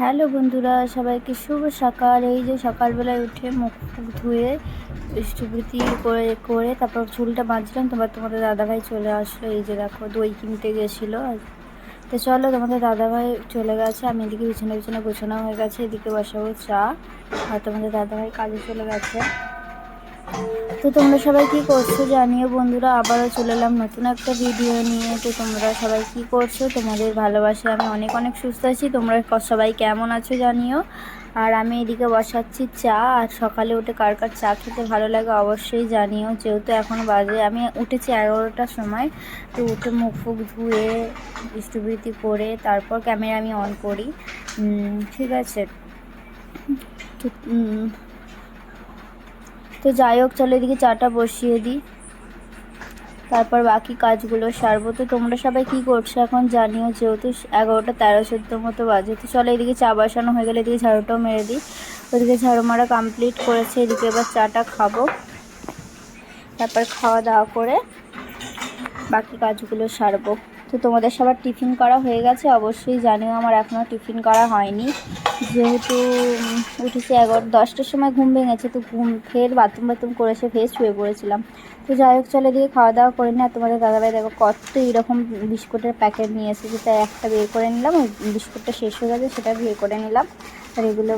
Hello বন্ধুরা, সবাইকে শুভ সকাল। এই যে সকালবেলায় উঠে মুখ ফুক ধুয়ে বৃষ্টিবৃতি করে করে তারপর চুলটা বাঁধছিলাম তোমার তোমাদের দাদাভাই চলে আসলো। এই যে দেখো, দই কিনতে গেছিল। তো চলো, তোমাদের দাদাভাই চলে গেছে। আমি এদিকে বিছানা বিছানা গোছানো হয়ে গেছে, এদিকে বসাবো চা। আর তোমাদের দাদাভাই কাজে চলে গেছে। তো তোমরা সবাই কি করছ জানিও বন্ধুরা, আবারও চলে এলাম নতুন একটা ভিডিও নিয়ে। তো তোমরা সবাই কি করছ? তোমাদের ভালোবাসে আমি অনেক অনেক সুস্থ আছি। তোমরা সবাই কেমন আছো জানিও? আর আমি এদিকে বসাচ্ছি চা। আর সকালে উঠে কার কার চা খেতে ভালো লাগে অবশ্যই জানিও। যেহেতু এখন বাজে, আমি উঠেছি এগারোটার সময়। তো উঠে মুখ ফুক ধুয়ে বৃষ্টিবৃতি করে, তারপর ক্যামেরা আমি অন করি। ঠিক আছে। তো যাই হোক, চলো এদিকে চাটা বসিয়ে দিই। তারপর বাকি কাজগুলো সারবো। তো তোমরা সবাই কী করছ এখন জানিও, যেহেতু এগারোটা তেরো চোদ্দ মতো বাজে। তো চলো এদিকে চা বসানো হয়ে গেলে এদিকে ঝাড়ুটাও মেরে দিই। ওদিকে ঝাড়ু মারা কমপ্লিট করেছে, এদিকে এবার চাটা খাব। তারপর খাওয়া দাওয়া করে বাকি কাজগুলো সারবো। তো তোমাদের সবার টিফিন করা হয়ে গেছে, অবশ্যই জানিও আমার এখনও টিফিন করা হয়নি। যেহেতু উঠেছি এগারো, দশটার সময় ঘুম ভেঙেছে, তো ঘুম, ফের বাথরুম বাথরুম করে এসে ফের শুয়ে পড়েছিলাম। তো যাই হোক, চলে দিয়ে খাওয়া দাওয়া করে আর তোমাদের দাদাভাই দেখো কত এরকম বিস্কুটের প্যাকেট নিয়ে এসেছি। তাই একটা বের করে নিলাম, ওই বিস্কুটটা শেষ হয়ে গেছে, সেটা বের করে নিলাম। আর এগুলো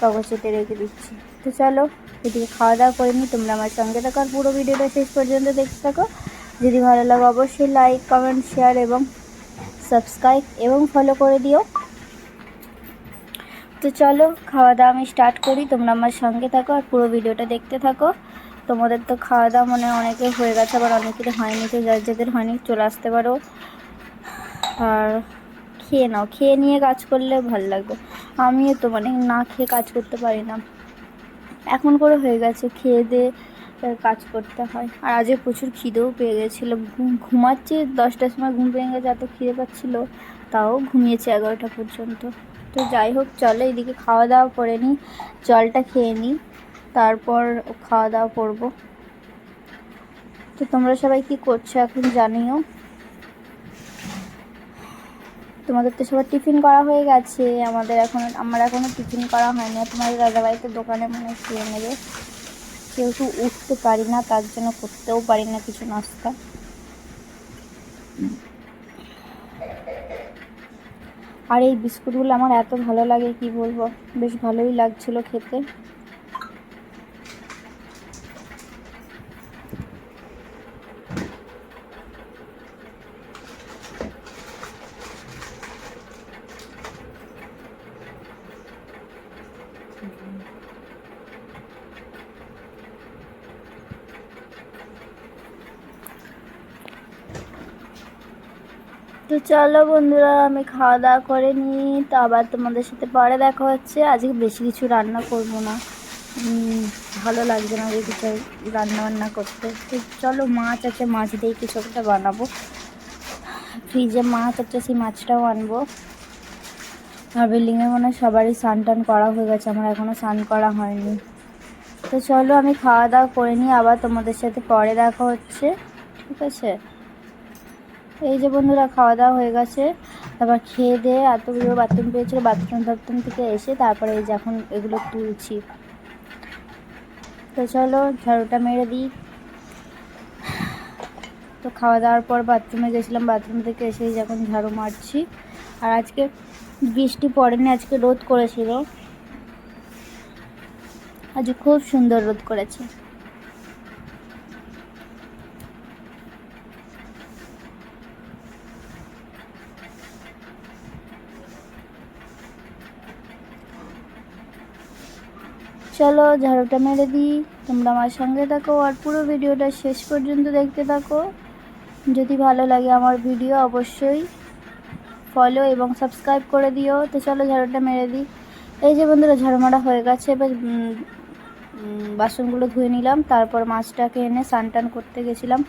কাগজেতে রেখে দিচ্ছি। তো চলো, এদিকে খাওয়া দাওয়া করে নিই তোমরা আমার সঙ্গে থাকো। আর পুরো ভিডিওটা শেষ পর্যন্ত দেখতে থাকো। যদি ভালো লাগে অবশ্যই লাইক কমেন্ট শেয়ার এবং সাবস্ক্রাইব এবং ফলো করে দিও। তো চলো খাওয়া দাওয়া আমি স্টার্ট করি। তোমরা আমার সঙ্গে থাকো আর পুরো ভিডিওটা দেখতে থাকো। তোমাদের তো খাওয়া দাওয়া মনে অনেকে হয়ে গেছে, আবার অনেকের হয়নি, তো যার যাদের হয়নি চলে আসতে পারো। আর খেয়ে নাও, খেয়ে নিয়ে কাজ করলে ভালো লাগবে। আমিও তো মানে না খেয়ে কাজ করতে পারি না। এখন করে হয়ে গেছে, খেয়ে দিয়ে কাজ করতে হয়। আর আজকে প্রচুর খিদেও পেয়ে গেছিল। ঘুমাচ্ছি, দশটার সময় ঘুম পেয়ে গেছে, এত খিদে পাচ্ছিলো, তাও ঘুমিয়েছে এগারোটা পর্যন্ত। তো যাই হোক, চলো এদিকে খাওয়া দাওয়া করে নিই, জলটা খেয়ে নিই, তারপর খাওয়া দাওয়া করব। তো তোমরা সবাই কি করছ এখন জানিও? তোমাদের তো সবার টিফিন করা হয়ে গেছে, আমাদের এখন, আমার এখনও টিফিন করা হয়নি তোমাদের দাদাভাই তো দোকানে মানে খেয়ে নেবে। যেহেতু উঠতে পারি না, তার জন্য করতেও পারি না কিছু নাস্তা। আর এই বিস্কুটগুলো আমার এত ভালো লাগে, কি বলব? বেশ ভালোই লাগছিল খেতে। তো চলো বন্ধুরা, আমি খাওয়া দাওয়া করে নিই। তো আবার তোমাদের সাথে পরে দেখা হচ্ছে। আজকে বেশি কিছু রান্না করব না। ভালো লাগছে না কিছু রান্না বান্না করতে। তো চলো মাছ আছে, মাছ দিয়ে কিছু একটা বানাবো। ফ্রিজে মাছ আছে, সেই মাছটাও আনব। আর বিল্ডিংয়ে মনে সবারই স্নান টান করা হয়ে গেছে, আমার এখনও স্নান করা হয়নি। তো চলো আমি খাওয়া দাওয়া করে নিই, আবার তোমাদের সাথে পরে দেখা হচ্ছে। ঠিক আছে? এই যে বন্ধুরা খাওয়া দাওয়া হয়ে গেছে। তারপর খেয়ে দিয়ে এতগুলো বাথরুম পেয়েছিলো বাথরুম টাথরুম থেকে এসে তারপরে এই যে এখন এগুলো তুলছি। তো চলো, ঝাড়ুটা মেরে দিই। তো খাওয়া দাওয়ার পর বাথরুমে গেছিলাম বাথরুম থেকে এসেই যখন ঝাড়ু মারছি। আর আজকে বৃষ্টি পড়েনি, আজকে রোদ করেছিল। আজকে খুব সুন্দর রোদ করেছে। চলো ঝাড়ুটা মেরে দিই। তোমরা আমার সঙ্গে থাকো আর পুরো ভিডিওটা শেষ পর্যন্ত দেখতে থাকো। যদি ভালো লাগে আমার ভিডিও অবশ্যই ফলো এবং সাবস্ক্রাইব করে দিও। তো চলো ঝাড়ুটা মেরে দিই। এই যে বন্ধুরা ঝাড়ু মারা হয়ে গেছে। এবার বাসনগুলো ধুয়ে নিলাম। তারপর মাছটাকে এনে স্নান টান করতে গেছিলাম।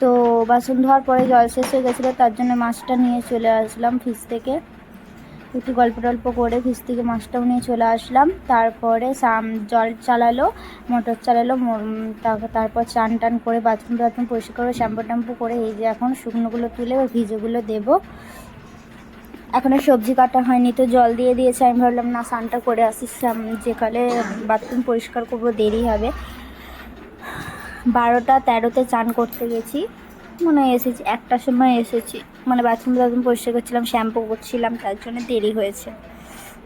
তো বাসন ধোয়ার পরে জল শেষ হয়ে গেছিল, তার জন্য মাছটা নিয়ে চলে আসলাম ফ্রিজ থেকে। একটু গল্প টল্প করে ফিস থেকে মাছটাও নিয়ে চলে আসলাম। তারপরে সাম, জল চালালো, মোটর চালালো তারপর চান টান করে বাথরুম টাথরুম পরিষ্কার করে শ্যাম্পু ট্যাম্পু করে এই যে এখন শুকনোগুলো তুলে ওই ভিজেগুলো দেবো। এখনও সবজি কাটা হয়নি তো জল দিয়ে দিয়েছে। আমি ভাবলাম, না, স্নানটা করে সাম- যেকালে বাথরুম পরিষ্কার করব, দেরি হবে। বারোটা তেরোতে চান করতে গেছি। মনে হয় এসেছি একটার সময় এসেছি। মানে বাথরুম টাথরুম পরিষ্কার করছিলাম শ্যাম্পু করছিলাম, তার জন্য দেরি হয়েছে।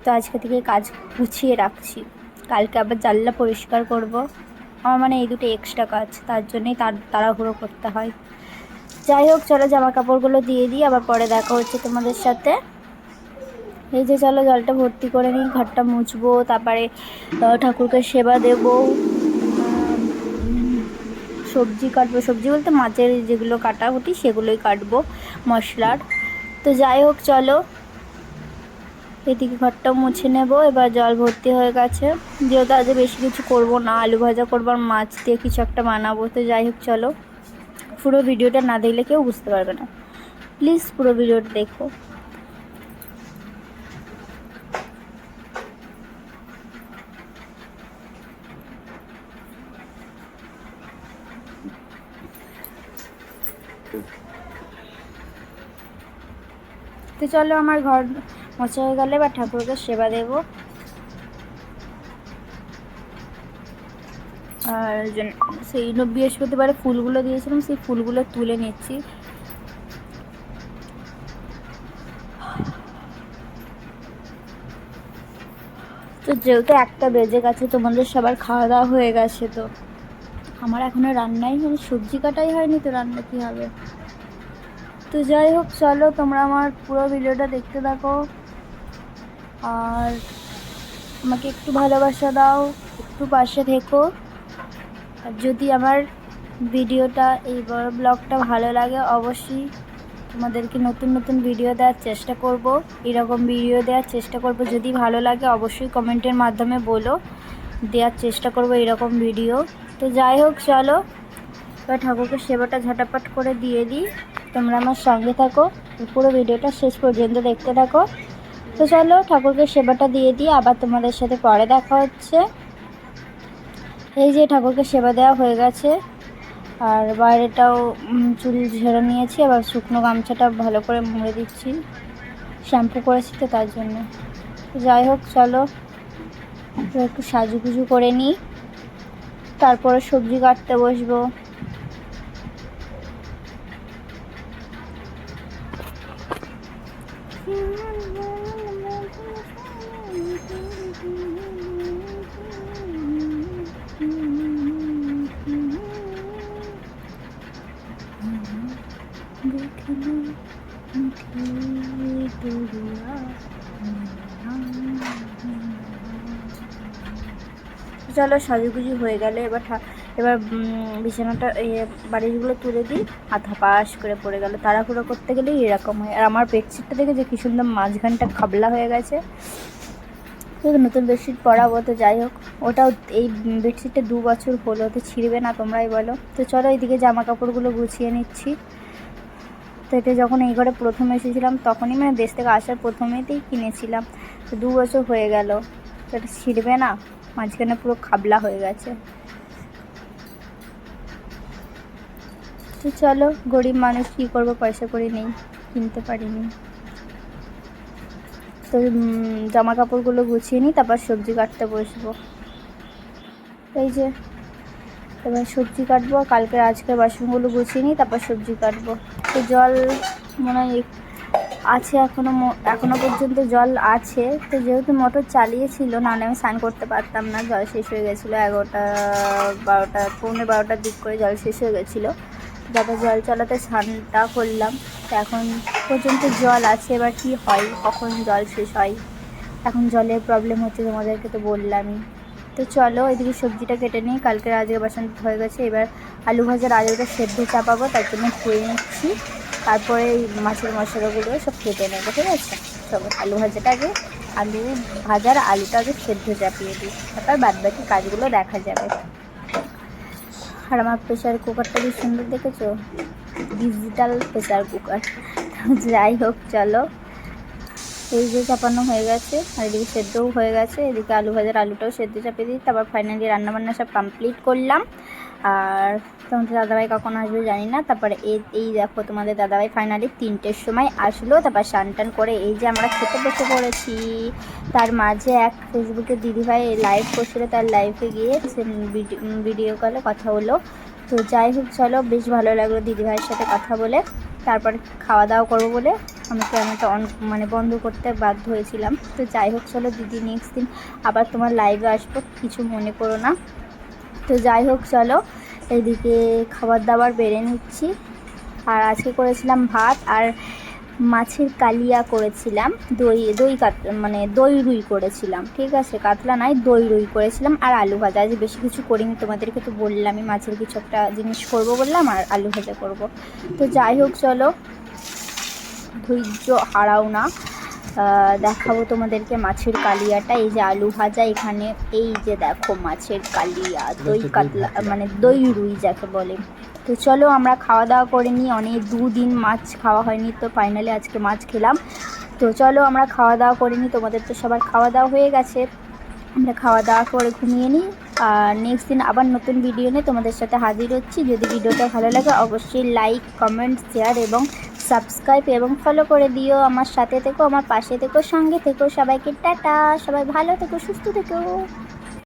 তো আজকে থেকে কাজ গুছিয়ে রাখছি। কালকে আবার জানলা পরিষ্কার করব। আমার মানে এই দুটো এক্সট্রা কাজ, তার জন্যই তার, তাড়াহুড়ো করতে হয়। যাই হোক, চলো জামা কাপড়গুলো দিয়ে দিই, আবার পরে দেখা হচ্ছে তোমাদের সাথে। এই যে চলো জলটা ভর্তি করে নিই, ঘরটা মুছবো, তারপরে ঠাকুরকে সেবা দেবো। সবজি কাটবো। সবজি বলতে মাছের যেগুলো কাটা হতি সেগুলোই কাটবো মশলার। তো যাই হোক, চলো। এদিকে ঘরটা মুছে নেব। এবার জল ভর্তি হয়ে গেছে। যেহেতু আজ বেশি কিছু করব না, আলু ভাজা করব আর মাছ দিয়ে কিছু একটা বানাবো। তো যাই হোক, চলো। পুরো ভিডিওটা না দেখলে কেউ বুঝতে পারবে না। প্লিজ পুরো ভিডিওটা দেখো। তো চলো আমার ঘর মোছা হয়ে গেলে বা ঠাকুরকে সেবা দেব। আর সেই বৃহস্পতিবারে ফুলগুলো দিয়েছিলাম, সেই ফুলগুলো তুলে নিচ্ছি। তো যেহেতু একটা বেজে গেছে, তোমাদের সবার খাওয়া দাওয়া হয়ে গেছে তো। আমার এখনও রান্নাই হয়নি, সবজি কাটাই হয়নি তো রান্না কী হবে? তো যাই হোক, চলো তোমরা আমার পুরো ভিডিওটা দেখতে থাকো। আর আমাকে একটু ভালোবাসা দাও, একটু পাশে থেকো। আর যদি আমার ভিডিওটা, এই বড় ব্লগটা ভালো লাগে, অবশ্যই তোমাদেরকে নতুন নতুন ভিডিও দেওয়ার চেষ্টা করব। এরকম ভিডিও দেওয়ার চেষ্টা করব। যদি ভালো লাগে, অবশ্যই কমেন্টের মাধ্যমে বলো। দেওয়ার চেষ্টা করব এরকম ভিডিও তো যাই হোক, চলো। এবার ঠাকুরকে সেবাটা ঝটাপট করে দিয়ে দিই। তোমরা আমার সঙ্গে থাকো। পুরো ভিডিওটা শেষ পর্যন্ত দেখতে থাকো। তো চলো, ঠাকুরকে সেবাটা দিয়ে দিই। আবার তোমাদের সাথে পরে দেখা হচ্ছে। এই যে ঠাকুরকে সেবা দেওয়া হয়ে গেছে। আর বাইরেটাও চুল ঝেড়ে নিয়েছি। আবার শুকনো গামছাটা ভালো করে মুড়ে দিচ্ছি। শ্যাম্পু করেছি তো তার জন্য। যাই হোক, চলো। একটু সাজুগুজু করে নিই। তারপরে সবজি কাটতে বসবো। চলো সাজুগুজু হয়ে গেলে এবার এবার বিছানাটা ইয়ে বাড়িগুলো তুলে দিই আর পাশ করে পড়ে গেল। তাড়াহুড়ো করতে গেলেই এরকম হয়। আর আমার বেডশিটটা দেখে যে কি সুন্দর মাঝখানটা খাবলা হয়ে গেছে। নতুন বেডশিট পরাবো তো যাই হোক। ওটাও এই বেডশিটটা দু বছর হলো, তো ছিঁড়বে না তোমরাই বলো। তো চলো এইদিকে জামা কাপড়গুলো গুছিয়ে নিচ্ছি। তো এটা যখন এই ঘরে প্রথম এসেছিলাম, তখনই মানে দেশ থেকে আসার প্রথমেতেই কিনেছিলাম। তো দু বছর হয়ে গেল। তো এটা ছিঁড়বে না? মাঝখানে পুরো খাবলা হয়ে গেছে। তো চলো, গরিব মানুষ কী করব, পয়সা করে নেই, কিনতে পারিনি। তো জামা কাপড়গুলো গুছিয়ে নিই, তারপর সবজি কাটতে বসবো। এই যে, এবার সবজি কাটবো কালকে আজকের বাসনগুলো গুছিয়ে নিই, তারপর সবজি কাটবো। তো জল মনে হয় আছে, এখনও ম- এখনও পর্যন্ত জল আছে। তো যেহেতু মোটর চালিয়েছিল নাহলে আমি স্নান করতে পারতাম না, জল শেষ হয়ে গেছিল এগারোটা, বারোটা, পৌনে বারোটার দিক করে জল শেষ হয়ে গেছিল। তারপর জল চালাতে স্নানটা করলাম। তো এখন পর্যন্ত জল আছে, এবার কি হয়, কখন জল শেষ হয়? এখন জলের প্রবলেম হচ্ছে তোমাদেরকে তো বললামই। তো চলো, এদিকে সবজিটা কেটে নিই, কালকে আজকে বাসন হয়ে গেছে, এবার আলু ভাজার আলুটা সেদ্ধ চাপাবো, তার জন্য ধুয়ে নিচ্ছি। তারপরে এই মাছের মশলাগুলো সব কেটে নেব, ঠিক আছে? সব আলু ভাজাটাকে, আলু ভাজার আলুটা আগে সেদ্ধ চাপিয়ে দিই, তারপর বাদ বাকি কাজগুলো দেখা যাবে। আর আমার প্রেশার কুকারটা কি সুন্দর দেখেছ? ডিজিটাল প্রেশার কুকার যাই হোক, চলো। এই যে চাপানো হয়ে গেছে, আর এদিকে সেদ্ধও হয়ে গেছে, এদিকে আলু ভাজার আলুটাও সেদ্ধ চাপিয়ে দিই, তারপর ফাইনালি রান্নাবান্না সব কমপ্লিট করলাম। আর তোমাদের দাদাভাই কখন আসবে জানি না। তারপরে এই দেখো তোমাদের দাদাভাই ফাইনালি তিনটের সময় আসলো। তারপর টান করে এই যে আমরা খেতে বসে পড়েছি। তার মাঝে এক ফেসবুকে দিদিভাই লাইভ করছিল, তার লাইভে গিয়ে ভিডিও কলে কথা হলো তো যাই হোক, চলো, বেশ ভালো লাগল দিদিভাইয়ের সাথে কথা বলে। তারপর খাওয়া দাওয়া করব বলে আমি ক্যামেরাটা অন মানে বন্ধ করতে বাধ্য হয়েছিলাম। তো যাই হোক, চলো দিদি নেক্সট দিন আবার তোমার লাইভে আসব, কিছু মনে করো না। তো যাই হোক, চলো। এদিকে খাবার দাবার বেড়ে নিচ্ছি। আর আজকে করেছিলাম ভাত, আর মাছের কালিয়া করেছিলাম। দই দই কাত মানে দই রুই করেছিলাম, ঠিক আছে? কাতলা নয়, দই রুই করেছিলাম, আর আলু ভাজা। আজ বেশি কিছু করিনি, তোমাদেরকে তো বললামই মাছের কিছু একটা জিনিস করব বললাম, আর আলু ভাজা করব। তো যাই হোক, চলো। ধৈর্য হারাও না। দেখাবো তোমাদেরকে মাছের কালিয়াটা এই যে আলু ভাজা এখানে এই যে দেখো মাছের কালিয়া দই কাতলা মানে দই রুই যাকে বলে। তো চলো আমরা খাওয়া দাওয়া করে নিই অনেক দুদিন মাছ খাওয়া হয়নি তো ফাইনালি আজকে মাছ খেলাম। তো চলো আমরা খাওয়া দাওয়া করে নিই তোমাদের তো সবার খাওয়া দাওয়া হয়ে গেছে। আমরা খাওয়া দাওয়া করে ঘুমিয়ে নিই আর নেক্সট দিন আবার নতুন ভিডিও নিয়ে তোমাদের সাথে হাজির হচ্ছি। যদি ভিডিওটা ভালো লাগে অবশ্যই লাইক কমেন্ট শেয়ার এবং সাবস্ক্রাইব এবং ফলো করে দিও। আমার সাথে থেকো, আমার পাশে থেকো, সঙ্গে থেকো। সবাইকে টাটা। সবাই ভালো থেকো, সুস্থ থেকো।